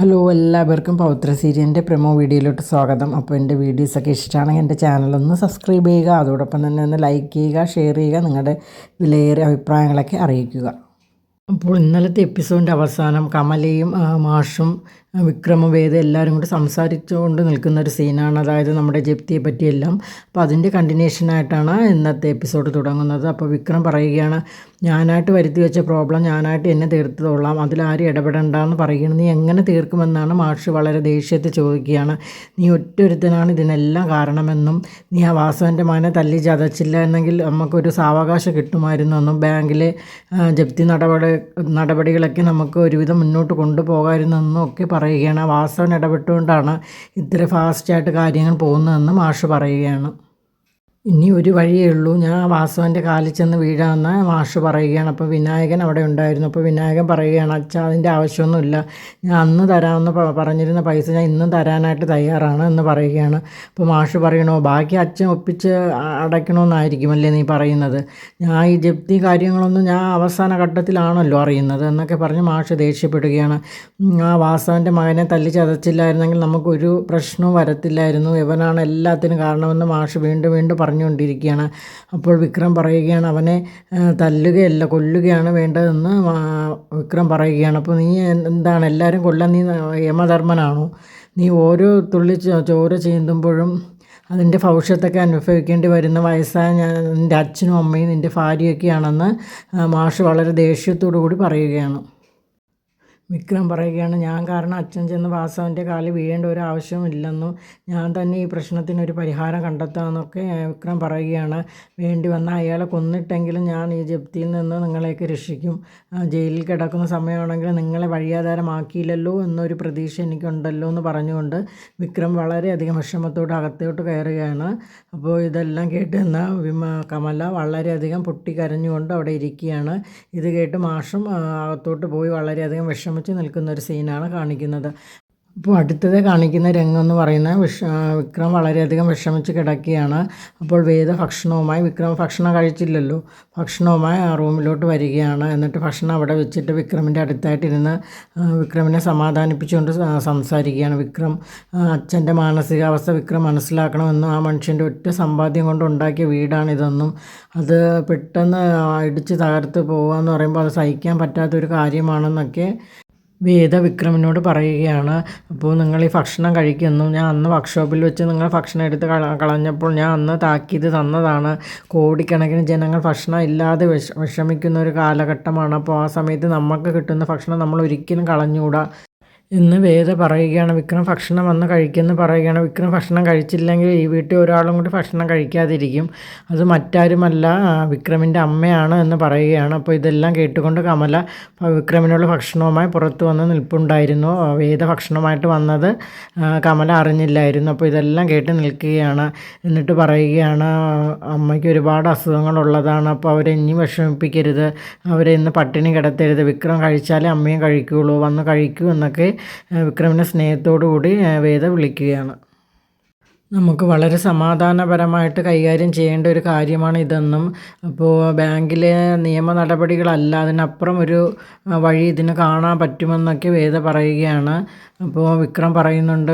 Hello എല്ലാവർക്കും പൗത്ര സീരിയലിന്റെ promo വീഡിയോയിലോട്ട് സ്വാഗതം. അപ്പോൾ എന്റെ വീഡിയോസൊക്കെ ഇഷ്ടമാണെങ്കിൽ എന്റെ ചാനലൊന്ന് സബ്സ്ക്രൈബ് ചെയ്യുക. അതോടൊപ്പം തന്നെ ഒന്ന് ലൈക്ക് ചെയ്യുക ഷെയർ ചെയ്യുക നിങ്ങളുടെ വിലയേറിയ അഭിപ്രായങ്ങളൊക്കെ അറിയിക്കുക. അപ്പോൾ ഇന്നലത്തെ എപ്പിസോഡിന്റെ അവസാനം കമലയും മാഷും വിക്രമവേദ എല്ലാവരും കൂടി സംസാരിച്ചുകൊണ്ട് നിൽക്കുന്ന ഒരു സീനാണ്. അതായത് നമ്മുടെ ജപ്തിയെ പറ്റിയെല്ലാം. അപ്പോൾ അതിന്റെ കണ്ടിന്യൂഷനായിട്ടാണ് ഇന്നത്തെ എപ്പിസോഡ് തുടങ്ങുന്നത്. അപ്പോൾ വിക്രം പറയുകയാണ് ഞാനായിട്ട് വരുത്തി വെച്ച പ്രോബ്ലം ഞാനായിട്ട് എന്നെ തീർത്തതോളാം അതിലാരും ഇടപെടണ്ടെന്ന് പറയുകയാണ്. നീ എങ്ങനെ തീർക്കുമെന്നാണ് മാഷ് വളരെ ദേഷ്യത്തിൽ ചോദിക്കുകയാണ്. നീ ഒറ്റൊരുത്തനാണ് ഇതിനെല്ലാം കാരണമെന്നും നീ ആ വാസവന്റെ മകനെ തല്ലി ചതച്ചില്ല എന്നെങ്കിൽ നമുക്കൊരു സാവകാശം കിട്ടുമായിരുന്നു എന്നും ബാങ്കിലെ ജപ്തി നടപടി നടപടികളൊക്കെ നമുക്ക് ഒരുവിധം മുന്നോട്ട് കൊണ്ടുപോകാമായിരുന്നു എന്നും ഒക്കെ പറയുകയാണ്. വാസവൻ ഇടപെട്ടുകൊണ്ടാണ് ഇത്ര ഫാസ്റ്റായിട്ട് കാര്യങ്ങൾ പോകുന്നതെന്ന് മാഷ് പറയുകയാണ്. ഇനി ഒരു വഴിയേ ഉള്ളൂ. ഞാൻ ആ വാസവന്റെ കാലിൽ ചെന്ന് വീഴാമെന്ന് മാഷ് പറയുകയാണ്. അപ്പോൾ വിനായകൻ അവിടെ ഉണ്ടായിരുന്നു. അപ്പോൾ വിനായകൻ പറയുകയാണ് അച്ഛാ അതിന്റെ ആവശ്യമൊന്നുമില്ല. ഞാൻ അന്ന് തരാമെന്ന് പറഞ്ഞിരുന്ന പൈസ ഞാൻ ഇന്നും തരാനായിട്ട് തയ്യാറാണ് എന്ന് പറയുകയാണ്. അപ്പോൾ മാഷ് പറയണോ ബാക്കി അച്ഛൻ ഒപ്പിച്ച് അടയ്ക്കണമെന്നായിരിക്കും അടയ്ക്കണമെന്നായിരിക്കുമല്ലേ നീ പറയുന്നത്? ഞാൻ ഈ ജപ്തി കാര്യങ്ങളൊന്നും ഞാൻ അവസാന ഘട്ടത്തിലാണല്ലോ അറിയുന്നത് എന്നൊക്കെ പറഞ്ഞ് മാഷ് ദേഷ്യപ്പെടുകയാണ്. ആ വാസവന്റെ മകനെ തല്ലി ചതച്ചില്ലായിരുന്നെങ്കിൽ നമുക്കൊരു പ്രശ്നവും വരത്തില്ലായിരുന്നു. ഇവനാണ് എല്ലാത്തിനും കാരണമെന്ന് മാഷ് വീണ്ടും വീണ്ടും പറഞ്ഞുകൊണ്ടിരിക്കുകയാണ്. അപ്പോൾ വിക്രം പറയുകയാണ് അവനെ തല്ലുകയല്ല കൊല്ലുകയാണ് വേണ്ടതെന്ന് വിക്രം പറയുകയാണ്. അപ്പോൾ നീ എന്താണ് എല്ലാവരും കൊല്ലാൻ നീ യമധർമ്മനാണോ? നീ ഓരോ തുള്ളി ചോര ചീന്തുമ്പോഴും അതിന്റെ ഭവിഷ്യത്തൊക്കെ അനുഭവിക്കേണ്ടി വരുന്ന വയസ്സായ ഞാൻ നിന്റെ അച്ഛനും അമ്മയും നിന്റെ ഭാര്യയൊക്കെയാണെന്ന് മാഷ് വളരെ ദേഷ്യത്തോടു കൂടി പറയുകയാണ്. വിക്രം പറയുകയാണ് ഞാൻ കാരണം അച്ഛൻ ചെന്ന് വാസവന്റെ കാലിൽ വീഴേണ്ട ഒരു ആവശ്യമില്ലെന്നും ഞാൻ തന്നെ ഈ പ്രശ്നത്തിനൊരു പരിഹാരം കണ്ടെത്താമെന്നൊക്കെ വിക്രം പറയുകയാണ്. വേണ്ടി വന്ന അയാളെ കൊന്നിട്ടെങ്കിലും ഞാൻ ഈ ജപ്തിയിൽ നിന്ന് നിങ്ങളെയൊക്കെ രക്ഷിക്കും. ജയിലിൽ കിടക്കുന്ന സമയമാണെങ്കിൽ നിങ്ങളെ വഴിയാധാരമാക്കിയില്ലല്ലോ എന്നൊരു പ്രതീക്ഷ എനിക്കുണ്ടല്ലോ എന്ന് പറഞ്ഞുകൊണ്ട് വിക്രം വളരെയധികം വിഷമത്തോട് അകത്തോട്ട് കയറുകയാണ്. അപ്പോൾ ഇതെല്ലാം കേട്ട് നിന്ന വിമ കമല വളരെയധികം പൊട്ടിക്കരഞ്ഞുകൊണ്ട് അവിടെ ഇരിക്കുകയാണ്. ഇത് കേട്ട് മാഷും അകത്തോട്ട് പോയി വളരെയധികം വിഷമിച്ച് നിൽക്കുന്ന ഒരു സീനാണ് കാണിക്കുന്നത്. അപ്പോൾ അടുത്തത് കാണിക്കുന്ന രംഗം എന്ന് പറയുന്നത് വിഷ വിക്രം വളരെയധികം വിഷമിച്ച് കിടക്കുകയാണ്. അപ്പോൾ വേദ ഭക്ഷണവുമായി വിക്രം ഭക്ഷണം കഴിച്ചില്ലല്ലോ ഭക്ഷണവുമായി ആ റൂമിലോട്ട് വരികയാണ്. എന്നിട്ട് ഭക്ഷണം അവിടെ വെച്ചിട്ട് വിക്രമിന്റെ അടുത്തായിട്ടിരുന്ന് വിക്രമിനെ സമാധാനിപ്പിച്ചുകൊണ്ട് സംസാരിക്കുകയാണ്. വിക്രം അച്ഛന്റെ മാനസികാവസ്ഥ വിക്രം മനസ്സിലാക്കണമെന്നും ആ മനുഷ്യന്റെ ഒറ്റ സമ്പാദ്യം കൊണ്ട് ഉണ്ടാക്കിയ വീടാണിതെന്നും. അത് പെട്ടെന്ന് ഇടിച്ച് തകർത്ത് പോകുക എന്ന് പറയുമ്പോൾ അത് സഹിക്കാൻ പറ്റാത്തൊരു കാര്യമാണെന്നൊക്കെ വേദ വിക്രമിനോട് പറയുകയാണ് അപ്പോൾ നിങ്ങൾ ഈ ഭക്ഷണം കഴിക്കുന്നു. ഞാൻ അന്ന് വർക്ക്ഷോപ്പിൽ വെച്ച് നിങ്ങൾ ഭക്ഷണം എടുത്ത് കള കളഞ്ഞപ്പോൾ ഞാൻ അന്ന് താക്കീത് തന്നതാണ്. കോടിക്കണക്കിന് ജനങ്ങൾ ഭക്ഷണം ഇല്ലാതെ വിഷ വിഷമിക്കുന്ന ഒരു കാലഘട്ടമാണ്. അപ്പോൾ ആ സമയത്ത് നമുക്ക് കിട്ടുന്ന ഭക്ഷണം നമ്മൾ ഒരിക്കലും കളഞ്ഞുകൂടാ. എന്ന് വേദ പറയുകയാണ് വിക്രം ഭക്ഷണം വന്ന് കഴിക്കുമെന്ന് പറയുകയാണ്. വിക്രം ഭക്ഷണം കഴിച്ചില്ലെങ്കിൽ ഈ വീട്ടിൽ ഒരാളും കൂടി ഭക്ഷണം കഴിക്കാതിരിക്കും. അത് മറ്റാരുമല്ല വിക്രമിന്റെ അമ്മയാണ് എന്ന് പറയുകയാണ്. അപ്പോൾ ഇതെല്ലാം കേട്ടുകൊണ്ട് കമല വിക്രമിനുള്ള ഭക്ഷണവുമായി പുറത്തു വന്ന് നിൽപ്പുണ്ടായിരുന്നു. വേദ ഭക്ഷണമായിട്ട് വന്നത് കമല അറിഞ്ഞില്ലായിരുന്നു. അപ്പോൾ ഇതെല്ലാം കേട്ട് നിൽക്കുകയാണ് എന്നിട്ട് പറയുകയാണ് അമ്മയ്ക്ക് ഒരുപാട് അസുഖങ്ങളുള്ളതാണ് അപ്പോൾ അവരെ ഇനി വിഷമിപ്പിക്കരുത്. അവരെ ഇന്ന് പട്ടിണി കിടത്തരുത്. വിക്രം കഴിച്ചാലേ അമ്മയും കഴിക്കുകയുള്ളൂ വന്ന് കഴിക്കൂ എന്നൊക്കെ വിക്രമിനെ സ്നേഹത്തോടു കൂടി വേദ വിളിക്കുകയാണ്. നമുക്ക് വളരെ സമാധാനപരമായിട്ട് കൈകാര്യം ചെയ്യേണ്ട ഒരു കാര്യമാണ് ഇതെന്നും അപ്പോൾ ബാങ്കിലെ നിയമ നടപടികളല്ല അതിനപ്പുറം ഒരു വഴി ഇതിന് കാണാൻ പറ്റുമെന്നൊക്കെ വേദ പറയുകയാണ്. അപ്പോൾ വിക്രം പറയുന്നുണ്ട്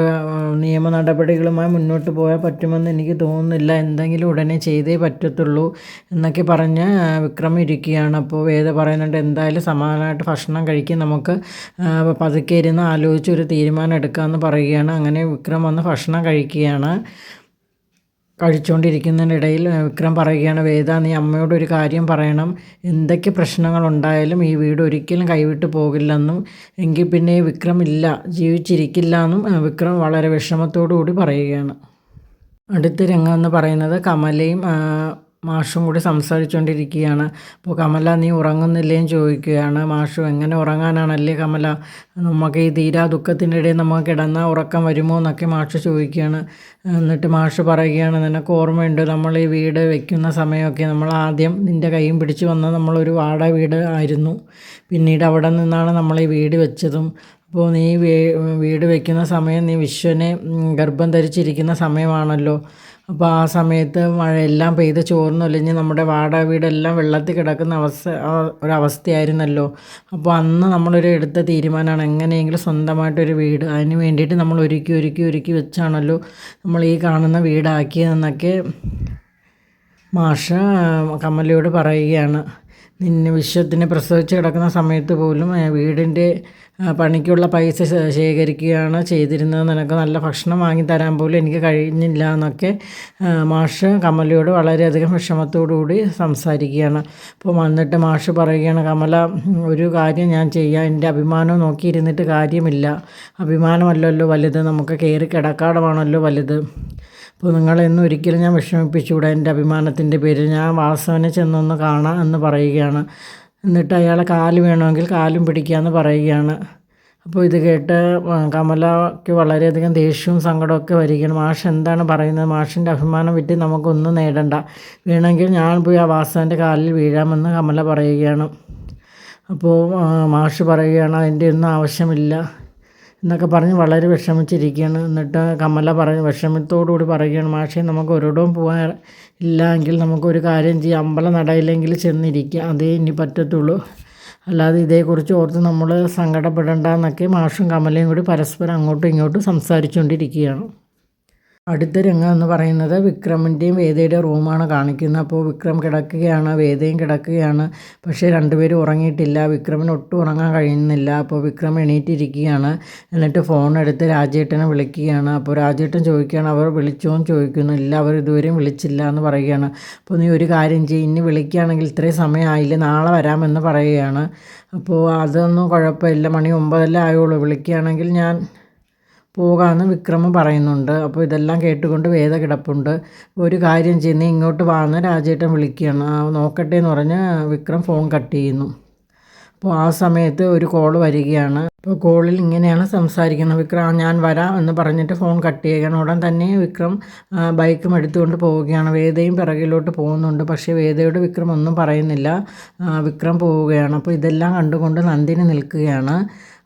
നിയമ നടപടികളുമായി മുന്നോട്ട് പോയാൽ പറ്റുമെന്ന് എനിക്ക് തോന്നുന്നില്ല. എന്തെങ്കിലും ഉടനെ ചെയ്തേ പറ്റത്തുള്ളൂ എന്നൊക്കെ പറഞ്ഞ് വിക്രം ഇരിക്കുകയാണ്. അപ്പോൾ വേദ പറയുന്നുണ്ട് എന്തായാലും സമാധാനമായിട്ട് ഭക്ഷണം കഴിക്കും നമുക്ക്. പതുക്കെ ഇരുന്ന് ആലോചിച്ച് ഒരു തീരുമാനം എടുക്കാമെന്ന് പറയുകയാണ്. അങ്ങനെ വിക്രം വന്ന് ഭക്ഷണം കഴിക്കുകയാണ്. കഴിച്ചുകൊണ്ടിരിക്കുന്നതിനിടയിൽ വിക്രം പറയുകയാണ് വേദ നീ അമ്മയോട് ഒരു കാര്യം പറയണം. എന്തൊക്കെ പ്രശ്നങ്ങളുണ്ടായാലും ഈ വീട് ഒരിക്കലും കൈവിട്ട് പോകില്ലെന്നും എങ്കിൽ പിന്നെ വിക്രം ഇല്ല ജീവിച്ചിരിക്കില്ല എന്നും വിക്രം വളരെ വിഷമത്തോടു കൂടി പറയുകയാണ്. അടുത്ത രംഗം എന്ന് പറയുന്നത് കമലയും മാഷും കൂടി സംസാരിച്ചുകൊണ്ടിരിക്കുകയാണ് അപ്പോൾ കമല നീ ഉറങ്ങുന്നില്ലേന്ന് ചോദിക്കുകയാണ്. മാഷു എങ്ങനെ ഉറങ്ങാനാണല്ലേ കമല? നമുക്ക് ഈ തീരാ ദുഃഖത്തിനിടയിൽ നമുക്ക് കിടന്നാൽ ഉറക്കം വരുമോ? എന്നൊക്കെ മാഷു ചോദിക്കുകയാണ്. എന്നിട്ട് മാഷ് പറയുകയാണ് നിനക്ക് ഓർമ്മയുണ്ട് നമ്മൾ ഈ വീട് വെക്കുന്ന സമയമൊക്കെ നമ്മൾ ആദ്യം നിന്റെ കൈയും പിടിച്ച് വന്ന നമ്മളൊരു വാട വീട് ആയിരുന്നു. പിന്നീട് അവിടെ നിന്നാണ് നമ്മൾ ഈ വീട് വെച്ചതും. അപ്പോൾ നീ വീട് വെക്കുന്ന സമയം നീ വിശ്വനെ ഗർഭം ധരിച്ചിരിക്കുന്ന സമയമാണല്ലോ. അപ്പോൾ ആ സമയത്ത് മഴയെല്ലാം പെയ്ത് ചോർന്നൊലിഞ്ഞ് നമ്മുടെ വാടക വീടെല്ലാം വെള്ളത്തിൽ കിടക്കുന്ന അവസ്ഥ ഒരവസ്ഥയായിരുന്നല്ലോ അപ്പോൾ അന്ന് നമ്മളൊരു എടുത്ത തീരുമാനമാണ് എങ്ങനെയെങ്കിലും സ്വന്തമായിട്ടൊരു വീട്. അതിന് വേണ്ടിയിട്ട് നമ്മൾ ഒരുക്കി ഒരുക്കി ഒരുക്കി വെച്ചാണല്ലോ നമ്മൾ ഈ കാണുന്ന വീടാക്കിയതെന്നൊക്കെ മാഷ കമലയോട് പറയുകയാണ്. നിന്നെ വിശ്വത്തിനെ പ്രസവിച്ച് കിടക്കുന്ന സമയത്ത് പോലും വീടിന്റെ പണിക്കുള്ള പൈസ ശേഖരിക്കുകയാണ് ചെയ്തിരുന്നത്. നിനക്ക് നല്ല ഭക്ഷണം വാങ്ങി തരാൻ പോലും എനിക്ക് കഴിഞ്ഞില്ല എന്നൊക്കെ മാഷ് കമലയോട് വളരെയധികം വിഷമത്തോടുകൂടി സംസാരിക്കുകയാണ്. അപ്പോൾ വന്നിട്ട് മാഷ് പറയുകയാണ് കമല ഒരു കാര്യം ഞാൻ ചെയ്യാം. എന്റെ അഭിമാനം നോക്കിയിരുന്നിട്ട് കാര്യമില്ല. അഭിമാനമല്ലല്ലോ വലുത്. നമുക്ക് കയറി കിടക്കാടമാണല്ലോ വലുത്. അപ്പോൾ നിങ്ങളെന്നും ഒരിക്കലും ഞാൻ വിഷമിപ്പിച്ചുകൂടാ. എന്റെ അഭിമാനത്തിന്റെ പേരിൽ ഞാൻ വാസവനെ ചെന്നൊന്ന് കാണാം എന്ന് പറയുകയാണ്. എന്നിട്ട് അയാളെ കാൽ വേണമെങ്കിൽ കാലും പിടിക്കാമെന്ന് പറയുകയാണ്. അപ്പോൾ ഇത് കേട്ട് കമലയ്ക്ക് വളരെയധികം ദേഷ്യവും സങ്കടമൊക്കെ വരികയാണ്. മാഷ് എന്താണ് പറയുന്നത്? മാഷിന്റെ അഭിമാനം വിറ്റ് നമുക്കൊന്നും നേടണ്ട. വേണമെങ്കിൽ ഞാൻ പോയി ആ വാസവന്റെ കാലിൽ വീഴാമെന്ന് കമല പറയുകയാണ്. അപ്പോൾ മാഷ് പറയുകയാണ് അതിന്റെ ഒന്നും ആവശ്യമില്ല. എന്നൊക്കെ പറഞ്ഞ് വളരെ വിഷമിച്ചിരിക്കുകയാണ്. എന്നിട്ട് കമല പറഞ്ഞ് വിഷമത്തോടുകൂടി പറയുകയാണ് മാഷേ നമുക്ക് ഒരിടവും പോകാൻ ഇല്ല എങ്കിൽ നമുക്കൊരു കാര്യം ചെയ്യാം. അമ്പലം നടയില്ലെങ്കിൽ ചെന്നിരിക്കുക. അതേ ഇനി പറ്റത്തുള്ളൂ. അല്ലാതെ ഇതേക്കുറിച്ച് ഓർത്ത് നമ്മൾ സങ്കടപ്പെടേണ്ട എന്നൊക്കെ മാഷും കമലയും കൂടി പരസ്പരം അങ്ങോട്ടും ഇങ്ങോട്ടും സംസാരിച്ചുകൊണ്ടിരിക്കുകയാണ്. അടുത്ത രംഗം എന്ന് പറയുന്നത് വിക്രമിന്റെയും വേദയുടെയും റൂമാണ് കാണിക്കുന്നത്. അപ്പോൾ വിക്രം കിടക്കുകയാണ് വേദയും കിടക്കുകയാണ്. പക്ഷേ രണ്ടുപേരും ഉറങ്ങിയിട്ടില്ല. വിക്രമിന് ഒട്ടും ഉറങ്ങാൻ കഴിയുന്നില്ല. അപ്പോൾ വിക്രം എണീറ്റിരിക്കുകയാണ്. എന്നിട്ട് ഫോൺ എടുത്ത് രാജേട്ടനെ വിളിക്കുകയാണ്. അപ്പോൾ രാജേട്ടൻ ചോദിക്കുകയാണ് അവർ വിളിച്ചോ? എന്ന് ചോദിക്കുന്നു. ഇല്ല അവർ ഇതുവരെയും വിളിച്ചില്ല എന്ന് പറയുകയാണ്. അപ്പോൾ നീ ഒരു കാര്യം ചെയ്യും. ഇനി വിളിക്കുകയാണെങ്കിൽ ഇത്രയും സമയമായില്ല? നാളെ വരാമെന്ന് പറയുകയാണ്. അപ്പോൾ അതൊന്നും കുഴപ്പമില്ല. മണി ഒമ്പതല്ലേ ആയുള്ളൂ. വിളിക്കുകയാണെങ്കിൽ ഞാൻ പോകാമെന്ന് വിക്രമം പറയുന്നുണ്ട്. അപ്പോൾ ഇതെല്ലാം കേട്ടുകൊണ്ട് വേദ കിടപ്പുണ്ട്. ഒരു കാര്യം ചെയ്യുന്ന ഇങ്ങോട്ട് വാന്ന് രാജേട്ടൻ വിളിക്കുകയാണ്. നോക്കട്ടെ എന്ന് പറഞ്ഞ് വിക്രം ഫോൺ കട്ട് ചെയ്യുന്നു. അപ്പോൾ ആ സമയത്ത് ഒരു കോൾ വരികയാണ്. അപ്പോൾ കോളിൽ ഇങ്ങനെയാണ് സംസാരിക്കുന്നത്. വിക്രം ഞാൻ വരാം എന്ന് പറഞ്ഞിട്ട് ഫോൺ കട്ട് ചെയ്യുകയാണ്. ഉടൻ തന്നെ വിക്രം ബൈക്കും എടുത്തുകൊണ്ട് പോവുകയാണ്. വേദയും പിറകിലോട്ട് പോകുന്നുണ്ട്. പക്ഷേ വേദയോട് വിക്രം ഒന്നും പറയുന്നില്ല. വിക്രം പോവുകയാണ്. അപ്പോൾ ഇതെല്ലാം കണ്ടുകൊണ്ട് നന്ദിനി നിൽക്കുകയാണ്.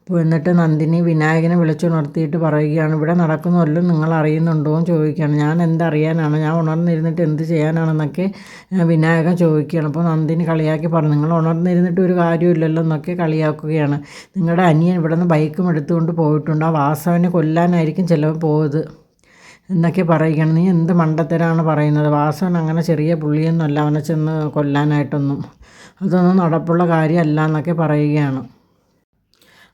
എന്നിട്ട് നന്ദിനി വിനായകനെ വിളിച്ചുണർത്തിയിട്ട് പറയുകയാണ് ഇവിടെ നടക്കുന്നതെല്ലാം നിങ്ങൾ അറിയുന്നുണ്ടോ? എന്ന് ചോദിക്കുകയാണ്. ഞാൻ എന്തറിയാനാണ് ഞാൻ ഉണർന്നിരുന്നിട്ട് എന്ത് ചെയ്യാനാണെന്നൊക്കെ വിനായകൻ ചോദിക്കുകയാണ്. അപ്പോൾ നന്ദിനി കളിയാക്കി പറഞ്ഞു നിങ്ങൾ ഉണർന്നിരുന്നിട്ട് ഒരു കാര്യമില്ലല്ലോ എന്നൊക്കെ കളിയാക്കുകയാണ്. നിങ്ങളുടെ അനിയൻ ഇവിടെ നിന്ന് ബൈക്കും എടുത്തുകൊണ്ട് പോയിട്ടുണ്ട്. ആ വാസവനെ കൊല്ലാനായിരിക്കും ചിലവ് പോയത് എന്നൊക്കെ പറയുകയാണ്. നീ എന്ത് മണ്ടത്തരാണ് പറയുന്നത്? വാസവൻ അങ്ങനെ ചെറിയ പുള്ളിയൊന്നുമല്ല. അവനെ ചെന്ന് കൊല്ലാനായിട്ടൊന്നും. അതൊന്നും നടപ്പുള്ള കാര്യമല്ല എന്നൊക്കെ പറയുകയാണ്.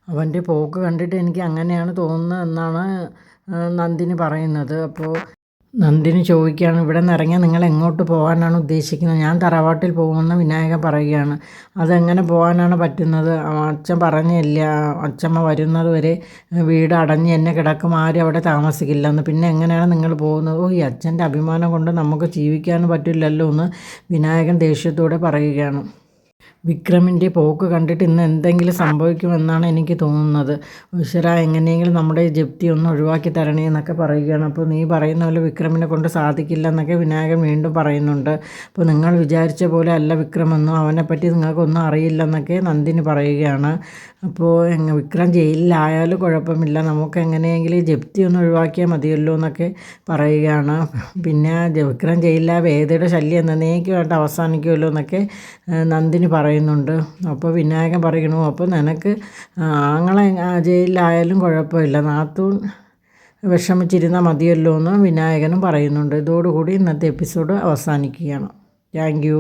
അവന്റെ പോക്ക് കണ്ടിട്ട് എനിക്ക് അങ്ങനെയാണ് തോന്നുന്നത് എന്നാണ് നന്ദിനി പറയുന്നത്. അപ്പോൾ നന്ദിനി ചോദിക്കുകയാണ് ഇവിടെ നിന്ന് ഇറങ്ങിയാൽ നിങ്ങൾ എങ്ങോട്ട് പോകാനാണ് ഉദ്ദേശിക്കുന്നത്? ഞാൻ തറവാട്ടിൽ പോകുമെന്ന് വിനായകൻ പറയുകയാണ്. അതെങ്ങനെ പോകാനാണ് പറ്റുന്നത്? അച്ഛൻ പറഞ്ഞില്ല. അച്ഛമ്മ വരുന്നത് വരെ വീട് അടഞ്ഞ് എന്നെ കിടക്കും. ആരും അവിടെ താമസിക്കില്ലെന്ന്. പിന്നെ എങ്ങനെയാണ് നിങ്ങൾ പോകുന്നത്? ഓ ഈ അച്ഛന്റെ അഭിമാനം കൊണ്ട് നമുക്ക് ജീവിക്കാനും പറ്റില്ലല്ലോ എന്ന് വിനായകൻ ദേഷ്യത്തോടെ പറയുകയാണ്. വിക്രമിന്റെ പോക്ക് കണ്ടിട്ട് ഇന്ന് എന്തെങ്കിലും സംഭവിക്കുമെന്നാണ് എനിക്ക് തോന്നുന്നത്. ഈശ്വര എങ്ങനെയെങ്കിലും നമ്മുടെ ജപ്തി ഒന്ന് ഒഴിവാക്കി തരണേ എന്നൊക്കെ പറയുകയാണ്. അപ്പോൾ നീ പറയുന്ന പോലെ വിക്രമിനെ കൊണ്ട് സാധിക്കില്ല എന്നൊക്കെ വിനായകൻ വീണ്ടും പറയുന്നുണ്ട്. അപ്പോൾ നിങ്ങൾ വിചാരിച്ച പോലെ അല്ല വിക്രമെന്നും അവനെപ്പറ്റി നിങ്ങൾക്കൊന്നും അറിയില്ല എന്നൊക്കെ നന്ദിനി പറയുകയാണ്. അപ്പോൾ വിക്രം ജയിലിലായാലും കുഴപ്പമില്ല. നമുക്ക് എങ്ങനെയെങ്കിലും ജപ്തി ഒന്ന് ഒഴിവാക്കിയാൽ മതിയല്ലോ എന്നൊക്കെ പറയുകയാണ്. പിന്നെ വിക്രം ജയിലിലാ വേദയുടെ ശല്യം എന്നേക്കുമായിട്ട് അവസാനിക്കുമല്ലോ എന്നൊക്കെ നന്ദിനി പറയുന്നുണ്ട്. അപ്പോൾ വിനായകൻ പറയണു അപ്പോൾ നിനക്ക് ആങ്ങളെ ജയിലിലായാലും കുഴപ്പമില്ല. നാത്തൂൻ വിഷമിച്ചിരുന്നാൽ മതിയല്ലോ എന്ന് വിനായകനും പറയുന്നുണ്ട്. ഇതോടുകൂടി ഇന്നത്തെ എപ്പിസോഡ് അവസാനിക്കുകയാണ്. താങ്ക്